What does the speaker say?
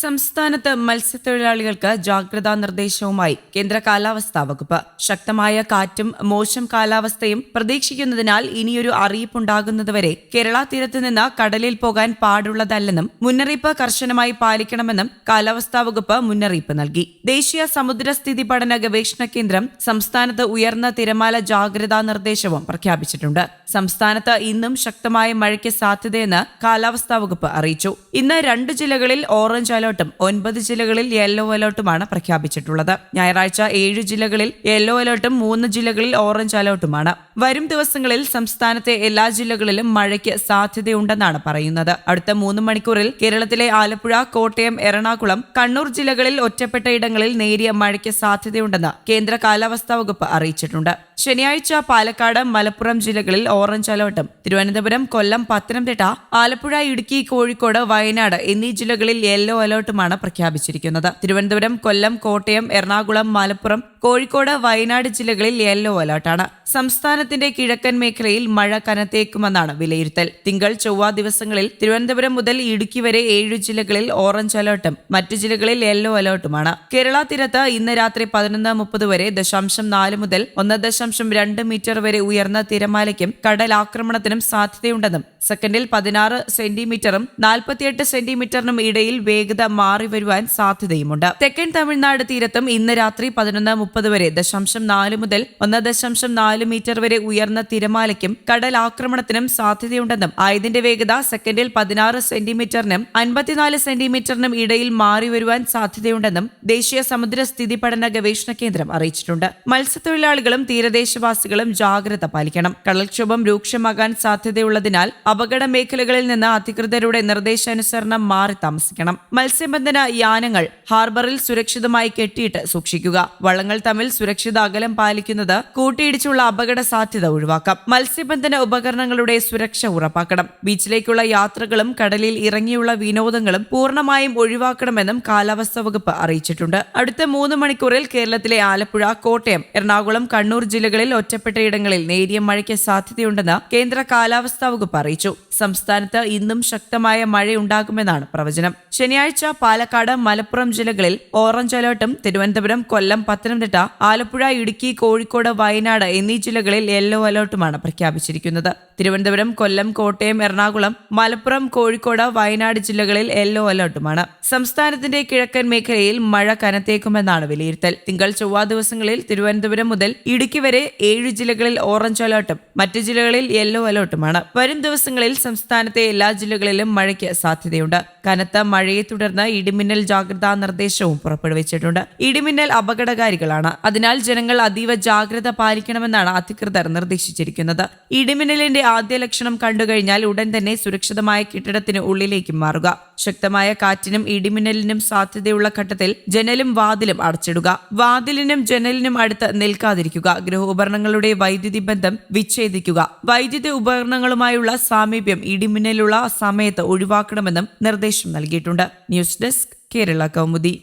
സംസ്ഥാനത്ത് മത്സ്യത്തൊഴിലാളികൾക്ക് ജാഗ്രതാ നിർദ്ദേശവുമായി കേന്ദ്ര കാലാവസ്ഥാ വകുപ്പ്. ശക്തമായ കാറ്റും മോശം കാലാവസ്ഥയും പ്രതീക്ഷിക്കുന്നതിനാൽ ഇനിയൊരു അറിയിപ്പുണ്ടാകുന്നതുവരെ കേരള തീരത്ത് നിന്ന് കടലിൽ പോകാൻ പാടുള്ളതല്ലെന്നും മുന്നറിയിപ്പ് കർശനമായി പാലിക്കണമെന്നും കാലാവസ്ഥാ വകുപ്പ് മുന്നറിയിപ്പ് നൽകി. ദേശീയ സമുദ്രസ്ഥിതി പഠന ഗവേഷണ കേന്ദ്രം സംസ്ഥാനത്ത് ഉയർന്ന തിരമാല ജാഗ്രതാ നിർദ്ദേശവും പ്രഖ്യാപിച്ചിട്ടുണ്ട്. സംസ്ഥാനത്ത് ഇന്നും ശക്തമായ മഴയ്ക്ക് സാധ്യതയെന്ന് കാലാവസ്ഥാ വകുപ്പ് അറിയിച്ചു. ഇന്ന് രണ്ട് ജില്ലകളിൽ ഓറഞ്ച് അലർട്ടും ഒൻപത് ജില്ലകളിൽ യെല്ലോ അലർട്ടുമാണ് പ്രഖ്യാപിച്ചിട്ടുള്ളത്. ഞായറാഴ്ച ഏഴ് ജില്ലകളിൽ യെല്ലോ അലർട്ടും മൂന്ന് ജില്ലകളിൽ ഓറഞ്ച് അലർട്ടുമാണ് വരും ദിവസങ്ങളിൽ സംസ്ഥാനത്തെ എല്ലാ ജില്ലകളിലും മഴയ്ക്ക് സാധ്യതയുണ്ടെന്നാണ് പറയുന്നത്. അടുത്ത മൂന്ന് മണിക്കൂറിൽ കേരളത്തിലെ ആലപ്പുഴ കോട്ടയം എറണാകുളം കണ്ണൂർ ജില്ലകളിൽ ഒറ്റപ്പെട്ട ഇടങ്ങളിൽ നേരിയ മഴയ്ക്ക് സാധ്യതയുണ്ടെന്ന് കേന്ദ്ര കാലാവസ്ഥാ വകുപ്പ് അറിയിച്ചിട്ടുണ്ട്. ശനിയാഴ്ച പാലക്കാട് മലപ്പുറം ജില്ലകളിൽ ഓറഞ്ച് അലർട്ടും. തിരുവനന്തപുരം കൊല്ലം പത്തനംതിട്ട ആലപ്പുഴ ഇടുക്കി കോഴിക്കോട് വയനാട് എന്നീ ജില്ലകളിൽ യെല്ലോ അലർട്ടുമാണ് പ്രഖ്യാപിച്ചിരിക്കുന്നത്. തിരുവനന്തപുരം കൊല്ലം കോട്ടയം എറണാകുളം മലപ്പുറം കോഴിക്കോട് വയനാട് ജില്ലകളിൽ യെല്ലോ അലർട്ടാണ്. സംസ്ഥാനത്തിന്റെ കിഴക്കൻ മേഖലയിൽ മഴ കനത്തേക്കുമെന്നാണ് വിലയിരുത്തൽ. തിങ്കൾ ചൊവ്വ ദിവസങ്ങളിൽ തിരുവനന്തപുരം മുതൽ ഇടുക്കി വരെ ഏഴ് ജില്ലകളിൽ ഓറഞ്ച് അലർട്ടും. മറ്റു ജില്ലകളിൽ യെല്ലോ അലർട്ടുമാണ്. കേരള തീരത്ത് ഇന്ന് രാത്രി പതിനൊന്ന് മുപ്പത് വരെ ദശാംശം നാല് മുതൽ ഒന്ന് ദശാംശം രണ്ട് മീറ്റർ വരെ ഉയർന്ന തിരമാലയ്ക്കും കടലാക്രമണത്തിനും സാധ്യതയുണ്ടെന്നും സെക്കൻഡിൽ പതിനാറ് സെന്റിമീറ്ററും നാൽപ്പത്തിയെട്ട് സെന്റിമീറ്ററിനും ഇടയിൽ വേഗത മാറി വരുവാൻ സാധ്യതയുമുണ്ട്. തെക്കൻ തമിഴ്നാട് തീരത്തും ഇന്ന് രാത്രി പതിനൊന്ന് മുപ്പത് വരെ ദശാംശം നാല് മുതൽ ഒന്ന് ദശാംശം നാല് മീറ്റർ വരെ ഉയർന്ന തിരമാലയ്ക്കും കടലാക്രമണത്തിനും സാധ്യതയുണ്ടെന്നും ആയതിന്റെ വേഗത സെക്കൻഡിൽ പതിനാറ് സെന്റിമീറ്ററിനും അൻപത്തിനാല് സെന്റിമീറ്ററിനും ഇടയിൽ മാറി വരുവാൻ സാധ്യതയുണ്ടെന്നും ദേശീയ സമുദ്ര സ്ഥിതി പഠന ഗവേഷണ കേന്ദ്രം അറിയിച്ചിട്ടുണ്ട്. മത്സ്യത്തൊഴിലാളികളും തീരദേശവാസികളും ജാഗ്രത പാലിക്കണം. കടൽക്ഷോഭം രൂക്ഷമാകാൻ സാധ്യതയുള്ളതിനാൽ അപകട മേഖലകളിൽ നിന്ന് അധികൃതരുടെ നിർദ്ദേശാനുസരണം മാറി താമസിക്കണം. മത്സ്യബന്ധന യാനങ്ങൾ ഹാർബറിൽ സുരക്ഷിതമായി കെട്ടിയിട്ട് സൂക്ഷിക്കുക. വള്ളങ്ങൾ തമ്മിൽ സുരക്ഷിത അകലം പാലിക്കുന്നത് കൂട്ടിയിടിച്ചുള്ള അപകട സാധ്യത ഒഴിവാക്കാം. മത്സ്യബന്ധന ഉപകരണങ്ങളുടെ സുരക്ഷ ഉറപ്പാക്കണം. ബീച്ചിലേക്കുള്ള യാത്രകളും കടലിൽ ഇറങ്ങിയുള്ള വിനോദങ്ങളും പൂർണമായും ഒഴിവാക്കണമെന്നും കാലാവസ്ഥാ വകുപ്പ് അറിയിച്ചിട്ടുണ്ട്. അടുത്ത മൂന്ന് മണിക്കൂറിൽ കേരളത്തിലെ ആലപ്പുഴ കോട്ടയം എറണാകുളം കണ്ണൂർ ജില്ലകളിൽ ഒറ്റപ്പെട്ടയിടങ്ങളിൽ നേരിയ മഴയ്ക്ക് സാധ്യതയുണ്ടെന്ന് കേന്ദ്ര കാലാവസ്ഥാ വകുപ്പ് അറിയിച്ചു. സംസ്ഥാനത്ത് ഇന്നും ശക്തമായ മഴയുണ്ടാകുമെന്നാണ് പ്രവചനം. ശനിയാഴ്ച പാലക്കാട് മലപ്പുറം ജില്ലകളിൽ ഓറഞ്ച് അലേർട്ടും തിരുവനന്തപുരം കൊല്ലം പത്തനംതിട്ട ആലപ്പുഴ ഇടുക്കി കോഴിക്കോട് വയനാട് എന്നീ ജില്ലകളിൽ യെല്ലോ അലേർട്ടുമാണ് പ്രഖ്യാപിച്ചിരിക്കുന്നത്. തിരുവനന്തപുരം കൊല്ലം കോട്ടയം എറണാകുളം മലപ്പുറം കോഴിക്കോട് വയനാട് ജില്ലകളിൽ യെല്ലോ അലേർട്ടുമാണ്. സംസ്ഥാനത്തിന്റെ കിഴക്കൻ മേഖലയിൽ മഴ കനത്തേക്കുമെന്നാണ് വിലയിരുത്തൽ. തിങ്കൾ ചൊവ്വ ദിവസങ്ങളിൽ തിരുവനന്തപുരം മുതൽ ഇടുക്കി വരെ ഏഴ് ജില്ലകളിൽ ഓറഞ്ച് അലർട്ടും മറ്റ് ജില്ലകളിൽ യെല്ലോ അലർട്ടുമാണ്. വരും ദിവസങ്ങളിൽ സംസ്ഥാനത്തെ എല്ലാ ജില്ലകളിലും മഴയ്ക്ക് സാധ്യതയുണ്ട്. കനത്ത മഴയെ തുടർന്ന് ഇടിമിന്നൽ ജാഗ്രതാ നിർദ്ദേശവും പുറപ്പെടുവിച്ചിട്ടുണ്ട്. ഇടിമിന്നൽ അപകടകാരികളാണ്. അതിനാൽ ജനങ്ങൾ അതീവ ജാഗ്രത പാലിക്കണമെന്നാണ് അധികൃതർ നിർദ്ദേശിച്ചിരിക്കുന്നത്. ഇടിമിന്നലിന്റെ ആദ്യ ലക്ഷണം കണ്ടുകഴിഞ്ഞാൽ ഉടൻ തന്നെ സുരക്ഷിതമായ കെട്ടിടത്തിന് ഉള്ളിലേക്ക് മാറുക. ശക്തമായ കാറ്റിനും ഇടിമിന്നലിനും സാധ്യതയുള്ള ഘട്ടത്തിൽ ജനലും വാതിലും അടച്ചിടുക. വാതിലിനും ജനലിനും അടുത്ത് നിൽക്കാതിരിക്കുക. ഗൃഹോപകരണങ്ങളുടെ വൈദ്യുതി ബന്ധം വിച്ഛേദിക്കുക. വൈദ്യുതി ഉപകരണങ്ങളുമായുള്ള സാമീപ്യം ഇടിമിന്നലുള്ള സമയത്ത് ഒഴിവാക്കണമെന്നും നിർദ്ദേശം നൽകിയിട്ടുണ്ട്. News desk Kerala Kaumudi.